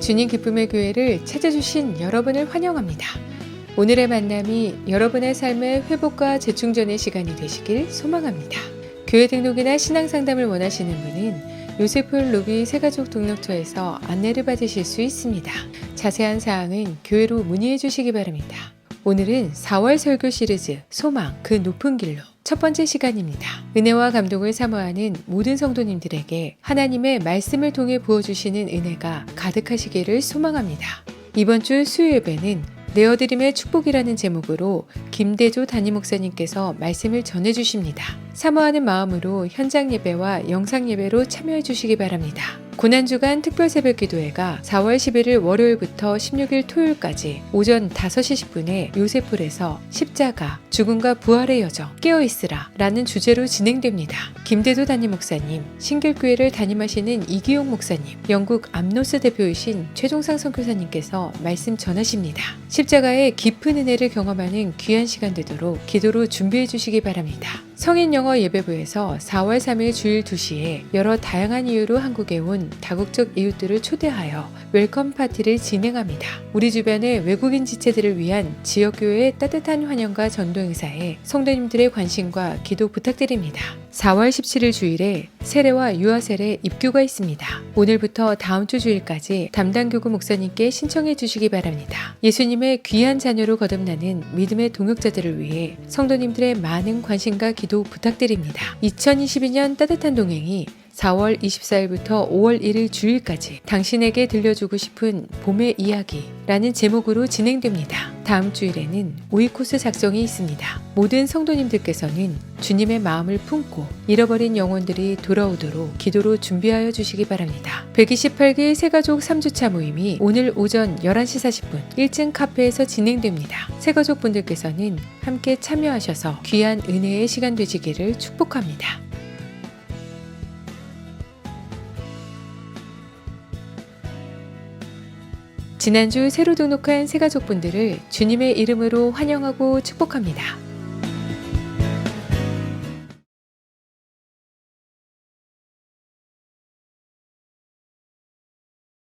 주님 기쁨의 교회를 찾아주신 여러분을 환영합니다. 오늘의 만남이 여러분의 삶의 회복과 재충전의 시간이 되시길 소망합니다. 교회 등록이나 신앙 상담을 원하시는 분은 요세풀 로비 새가족 등록처에서 안내를 받으실 수 있습니다. 자세한 사항은 교회로 문의해 주시기 바랍니다. 오늘은 4월 설교 시리즈 소망 그 높은 길로 첫 번째 시간입니다. 은혜와 감동을 사모하는 모든 성도님들에게 하나님의 말씀을 통해 부어주시는 은혜가 가득하시기를 소망합니다. 이번 주 수요 예배는 내어드림의 축복이라는 제목으로 김대조 담임 목사님께서 말씀을 전해 주십니다. 사모하는 마음으로 현장 예배와 영상 예배로 참여해 주시기 바랍니다. 고난주간 특별 새벽 기도회가 4월 11일 월요일부터 16일 토요일까지 오전 5시 10분에 요세풀에서 십자가, 죽음과 부활의 여정, 깨어있으라 라는 주제로 진행됩니다. 김대도 담임 목사님, 신길교회를 담임하시는 이기용 목사님, 영국 암노스 대표이신 최종상 선교사님께서 말씀 전하십니다. 십자가의 깊은 은혜를 경험하는 귀한 시간 되도록 기도로 준비해 주시기 바랍니다. 성인 영어 예배부에서 4월 3일 주일 2시에 여러 다양한 이유로 한국에 온 다국적 이웃들을 초대하여 웰컴 파티를 진행합니다. 우리 주변의 외국인 지체들을 위한 지역교회의 따뜻한 환영과 전도 행사에 성도님들의 관심과 기도 부탁드립니다. 4월 17일 주일에 세례와 유아 세례 입교가 있습니다. 오늘부터 다음 주 주일까지 담당 교구 목사님께 신청해 주시기 바랍니다. 예수님의 귀한 자녀로 거듭나는 믿음의 동역자들을 위해 성도님들의 많은 관심과 기도 부탁드립니다. 2022년 따뜻한 동행이 4월 24일부터 5월 1일 주일까지 당신에게 들려주고 싶은 봄의 이야기라는 제목으로 진행됩니다. 다음 주일에는 오이 코스 작성이 있습니다. 모든 성도님들께서는 주님의 마음을 품고 잃어버린 영혼들이 돌아오도록 기도로 준비하여 주시기 바랍니다. 128기 새가족 3주차 모임이 오늘 오전 11시 40분 1층 카페에서 진행됩니다. 새가족 분들께서는 함께 참여하셔서 귀한 은혜의 시간 되시기를 축복합니다. 지난주 새로 등록한 새가족분들을 주님의 이름으로 환영하고 축복합니다.